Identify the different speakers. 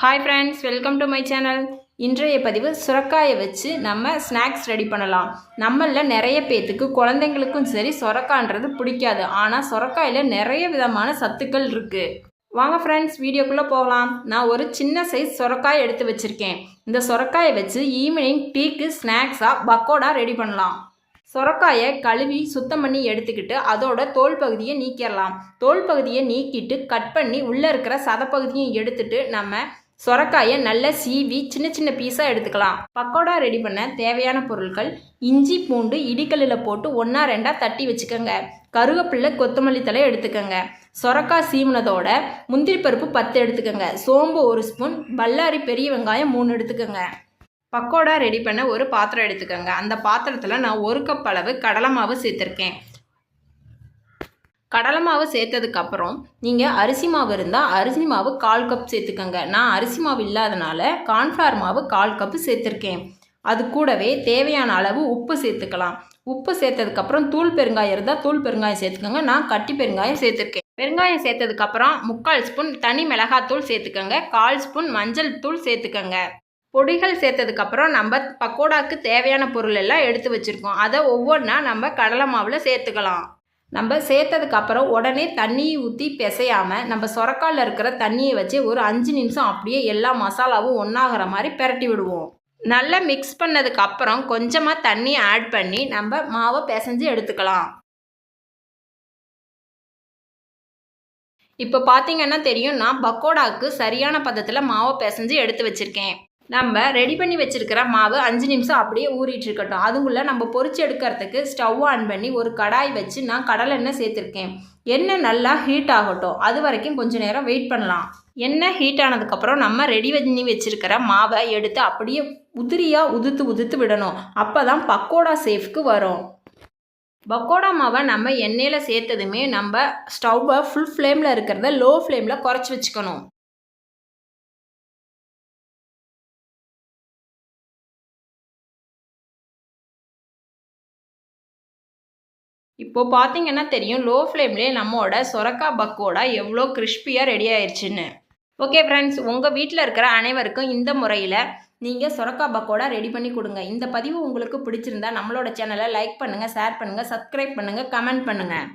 Speaker 1: Hi friends welcome to my channel இன்றைய பதிவு சுரக்காயை வச்சு நம்ம ஸ்நாக்ஸ் ரெடி பண்ணலாம். நம்மளில் நிறைய பேத்துக்கு குழந்தைங்களுக்கும் சரி சுரக்கான்றது பிடிக்காது. ஆனால் சுரக்காயில் நிறைய விதமான சத்துக்கள் இருக்குது வாங்க ஃப்ரெண்ட்ஸ் வீடியோக்குள்ளே போகலாம். நான் ஒரு சின்ன சைஸ் சுரக்காய் எடுத்து வச்சுருக்கேன். இந்த சுரக்காயை வச்சு ஈவினிங் டீக்கு ஸ்நாக்ஸாக பக்கோடா ரெடி பண்ணலாம். சொரக்காயை கழுவி சுத்தம் பண்ணி எடுத்துக்கிட்டு அதோட தோல் பகுதியை நீக்கிடலாம். தோல் பகுதியை நீக்கிட்டு கட் பண்ணி உள்ளே இருக்கிற சதப்பகுதியும் எடுத்துட்டு நம்ம சொரக்காயை நல்லா சீவி சின்ன சின்ன பீஸாக எடுத்துக்கலாம். பக்கோடா ரெடி பண்ண தேவையான பொருட்கள் இஞ்சி பூண்டு இடிக்கல்லில் போட்டு ஒன்றா ரெண்டாக தட்டி வச்சுக்கோங்க. கருவேப்பிள்ளை கொத்தமல்லி தலை எடுத்துக்கோங்க. சொரக்காய் சீவினதோட முந்திரி பருப்பு பத்து எடுத்துக்கோங்க. சோம்பு ஒரு ஸ்பூன் பல்லாரி பெரிய வெங்காயம் மூணு எடுத்துக்கோங்க. பக்கோடா ரெடி பண்ண ஒரு பாத்திரம் எடுத்துக்கோங்க. அந்த பாத்திரத்தில் நான் ஒரு கப் அளவு கடலை மாவு சேர்த்துருக்கேன். கடலை மாவு சேர்த்ததுக்கப்புறம் நீங்கள் அரிசி மாவு இருந்தால் அரிசி மாவு கால் கப் சேர்த்துக்கோங்க. நான் அரிசி மாவு இல்லாதனால கார்ன்ஃப்ளவர் மாவு கால் கப்பு சேர்த்துருக்கேன். அது கூடவே தேவையான அளவு உப்பு சேர்த்துக்கலாம். உப்பு சேர்த்ததுக்கப்புறம் தூள் பெருங்காயம் இருந்தால் தூள் பெருங்காயம் சேர்த்துக்கோங்க. நான் கட்டி பெருங்காயம் சேர்த்துருக்கேன். பெருங்காயம் சேர்த்ததுக்கப்புறம் முக்கால் ஸ்பூன் தனி மிளகாத்தூள் சேர்த்துக்கோங்க. கால் ஸ்பூன் மஞ்சள் தூள் சேர்த்துக்கோங்க. பொடிகள் சேர்த்ததுக்கப்புறம் நம்ம பக்கோடாக்கு தேவையான பொருள் எல்லாம் எடுத்து வச்சுருக்கோம். அதை ஒவ்வொன்றா நம்ம கடலை மாவில் சேர்த்துக்கலாம். நம்ம சேர்த்ததுக்கப்புறம் உடனே தண்ணியை ஊற்றி பிசையாமல் நம்ம சொரக்காலில் இருக்கிற தண்ணியை வச்சு ஒரு அஞ்சு நிமிஷம் அப்படியே எல்லா மசாலாவும் ஒன்றாகிற மாதிரி பிரட்டி விடுவோம். நல்லா மிக்ஸ் பண்ணதுக்கப்புறம் கொஞ்சமாக தண்ணி ஆட் பண்ணி நம்ம மாவை பிசைஞ்சு எடுத்துக்கலாம். இப்போ பார்த்தீங்கன்னா தெரியும் நான் பக்கோடாவுக்கு சரியான பதத்தில் மாவை பிசைஞ்சு எடுத்து வச்சுருக்கேன். நம்ம ரெடி பண்ணி வச்சுருக்கிற மாவு அஞ்சு நிமிஷம் அப்படியே ஊறிட்டு இருக்கட்டும் அதுக்குள்ளே நம்ம பொறிச்சு எடுக்கிறதுக்கு ஸ்டவ் ஆன் பண்ணி ஒரு கடாய் வச்சு நான் கடலை எண்ணெய் சேர்த்துருக்கேன். எண்ணெய் நல்லா ஹீட் ஆகட்டும். அது வரைக்கும் கொஞ்சம் நேரம் வெயிட் பண்ணலாம். எண்ணெய் ஹீட் ஆனதுக்கப்புறம் நம்ம ரெடி பண்ணி வச்சுருக்கிற மாவை எடுத்து அப்படியே உதிரியாக உதுத்து உதுத்து விடணும். அப்போ தான் பக்கோடா சேஃப்க்கு வரும். பக்கோடா மாவை நம்ம எண்ணெயில் சேர்த்ததுமே நம்ம ஸ்டவ்வை ஃபுல் ஃப்ளேமில் இருக்கிறத லோ ஃப்ளேமில் குறைச்சி வச்சுக்கணும். இப்போ பார்த்தீங்கன்னா தெரியும் லோ ஃப்ளேம்லேயே நம்மளோட சொரக்கா பக்கோடா எவ்வளோ கிறிஸ்பியாக ரெடி ஆயிடுச்சுன்னு ஓகே ஃப்ரெண்ட்ஸ் உங்கள் வீட்டில் இருக்கிற அனைவருக்கும் இந்த முறையில் நீங்கள் சொரக்கா பக்கோடா ரெடி பண்ணி கொடுங்க. இந்த பதிவு உங்களுக்கு பிடிச்சிருந்தா நம்மளோட சேனலை லைக் பண்ணுங்கள் ஷேர் பண்ணுங்கள் சப்ஸ்கிரைப் பண்ணுங்கள் கமெண்ட் பண்ணுங்கள்